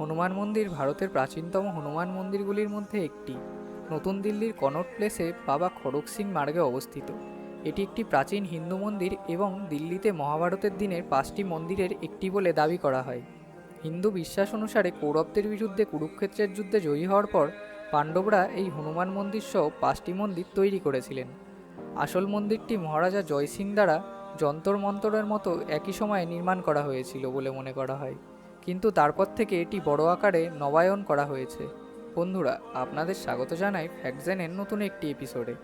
হনুমান মন্দির ভারতের প্রাচীনতম হনুমান মন্দিরগুলির মধ্যে একটি। নতুন দিল্লির কনট প্লেসে বাবা খড়ক সিং মার্গে অবস্থিত। এটি একটি প্রাচীন হিন্দু মন্দির এবং দিল্লিতে মহাভারতের দিনের পাঁচটি মন্দিরের একটি বলে দাবি করা হয়। হিন্দু বিশ্বাস অনুসারে কৌরবদের বিরুদ্ধে কুরুক্ষেত্রের যুদ্ধে জয়ী হওয়ার পর পাণ্ডবরা এই হনুমান মন্দির সহ পাঁচটি মন্দির তৈরি করেছিলেন। আসল মন্দিরটি মহারাজা জয় সিং দ্বারা যন্তর মন্তরের মতো একই সময়ে নির্মাণ করা হয়েছিল বলে মনে করা হয়। কিন্তু তারপর থেকে এটি বড় আকারে নবায়ন করা হয়েছে। বন্ধুরা, আপনাদের স্বাগত জানাই ফ্যাকজেনের নতুন একটি এপিসোডে।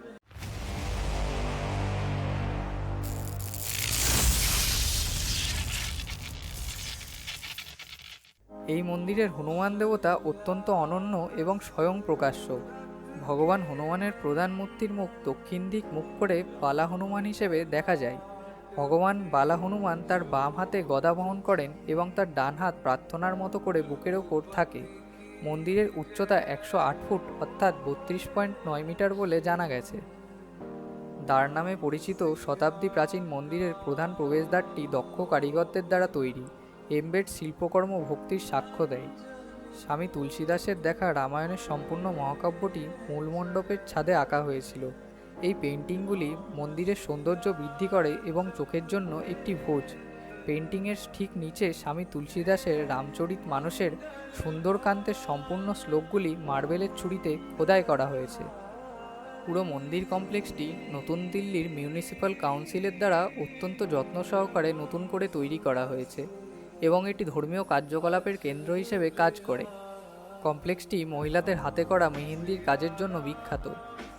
এই মন্দিরের হনুমান দেবতা অত্যন্ত অনন্য এবং স্বয়ং প্রকাশ্য। ভগবান হনুমানের প্রধান মূর্তির মুখ দক্ষিণ দিক মুখ করে পালা হনুমান হিসেবে দেখা যায়। ভগবান বালা হনুমান তার বাম হাতে গদা বহন করেন এবং তার ডান হাত প্রার্থনার মতো করে বুকের ওপর থাকে। মন্দিরের উচ্চতা একশো আট ফুট, অর্থাৎ বত্রিশ পয়েন্ট নয় মিটার বলে জানা গেছে। দ্বার নামে পরিচিত শতাব্দী প্রাচীন মন্দিরের প্রধান প্রবেশদ্বারটি দক্ষ কারিগরদের দ্বারা তৈরি। এমবেড শিল্পকর্ম ভক্তির সাক্ষ্য দেয়। স্বামী তুলসীদাসের দেখা রামায়ণের সম্পূর্ণ মহাকাব্যটি মূল মণ্ডপের ছাদে আঁকা হয়েছিল। এই পেন্টিংগুলি মন্দিরের সৌন্দর্য বৃদ্ধি করে এবং চোখের জন্য একটি ভোজ। পেন্টিংয়ের ঠিক নিচে স্বামী তুলসীদাসের রামচরিত মানুষের সুন্দরকান্তের সম্পূর্ণ শ্লোকগুলি মার্বেলের ছুরিতে খোদাই করা হয়েছে। পুরো মন্দির কমপ্লেক্সটি নতুন দিল্লির মিউনিসিপ্যাল কাউন্সিলের দ্বারা অত্যন্ত যত্ন সহকারে নতুন করে তৈরি করা হয়েছে এবং এটি ধর্মীয় কার্যকলাপের কেন্দ্র হিসেবে কাজ করে। কমপ্লেক্সটি মহিলাদের হাতে করা মেহেন্দির কাজের জন্য বিখ্যাত।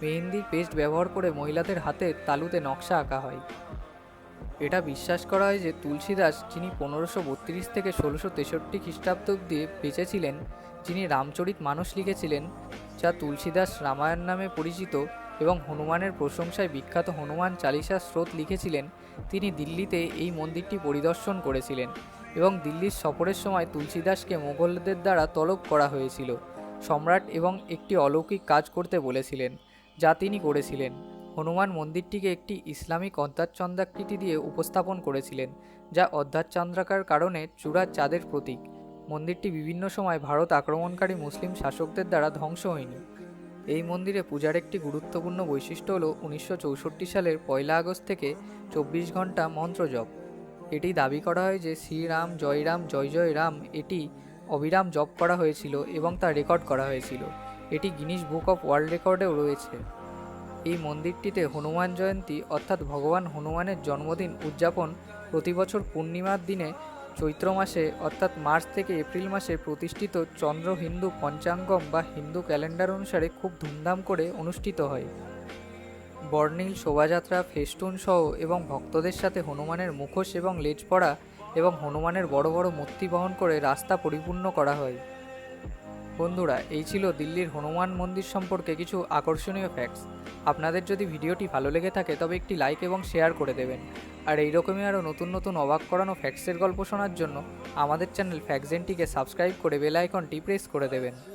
মেহেন্দির পেস্ট ব্যবহার করে মহিলাদের হাতে তালুতে নকশা আঁকা হয়। এটা বিশ্বাস করা হয় যে তুলসীদাস, যিনি পনেরোশো বত্রিশ থেকে ষোলোশো তেষট্টি খ্রিস্টাব্দ অব্দি বেঁচে ছিলেন যিনি রামচরিত মানুষ লিখেছিলেন, যা তুলসীদাস রামায়ণ নামে পরিচিত এবং হনুমানের প্রশংসায় বিখ্যাত হনুমান চালিসা স্রোত লিখেছিলেন, তিনি দিল্লিতে এই মন্দিরটি পরিদর্শন করেছিলেন। এবং দিল্লির সফরের সময় তুলসীদাসকে মোগলদের দ্বারা তলব করা হয়েছিল। সম্রাট এবং একটি অলৌকিক কাজ করতে বলেছিলেন, যা তিনি করেছিলেন। হনুমান মন্দিরটিকে একটি ইসলামিক অধ্যাচ্চন্দ্রাকৃতি দিয়ে উপস্থাপন করেছিলেন, যা অধ্যাচ্চন্দ্রাকার কারণে চূড়ার চাঁদের প্রতীক। মন্দিরটি বিভিন্ন সময় ভারত আক্রমণকারী মুসলিম শাসকদের দ্বারা ধ্বংস হয়নি। এই মন্দিরে পূজার একটি গুরুত্বপূর্ণ বৈশিষ্ট্য হল উনিশশো চৌষট্টি সালের পয়লা আগস্ট থেকে চব্বিশ ঘণ্টা মন্ত্রজপ। এটি দাবি করা হয় যে শ্রীরাম, জয়রাম, জয় জয় রাম এটি অবিরাম জপ করা হয়েছিল এবং তা রেকর্ড করা হয়েছিল। এটি গিনিস বুক অফ ওয়ার্ল্ড রেকর্ডেও রয়েছে। এই মন্দিরটিতে হনুমান জয়ন্তী অর্থাৎ ভগবান হনুমানের জন্মদিন উদযাপন প্রতি বছর পূর্ণিমার দিনে চৈত্র মাসে অর্থাৎ মার্চ থেকে এপ্রিল মাসে প্রতিষ্ঠিত চন্দ্র হিন্দু পঞ্চাঙ্গম বা হিন্দু ক্যালেন্ডার অনুসারে খুব ধুমধাম করে অনুষ্ঠিত হয়। বর্ণিল, শোভাযাত্রা, ফেস্টুন সহ এবং ভক্তদের সাথে হনুমানের মুখোশ এবং লেজ পড়া এবং হনুমানের বড় বড় মূর্তি বহন করে রাস্তা পরিপূর্ণ করা হয়। বন্ধুরা, এই ছিল দিল্লির হনুমান মন্দির সম্পর্কে কিছু আকর্ষণীয় ফ্যাক্টস আপনাদের যদি ভিডিওটি ভালো লেগে থাকে, তবে একটি লাইক এবং শেয়ার করে দেবেন। আর এইরকমই আরও নতুন নতুন অবাক করানো ফ্যাক্টসের গল্প শোনার জন্য আমাদের চ্যানেল ফ্যাক্সেনটিকে সাবস্ক্রাইব করে বেল আইকনটি প্রেস করে দেবেন।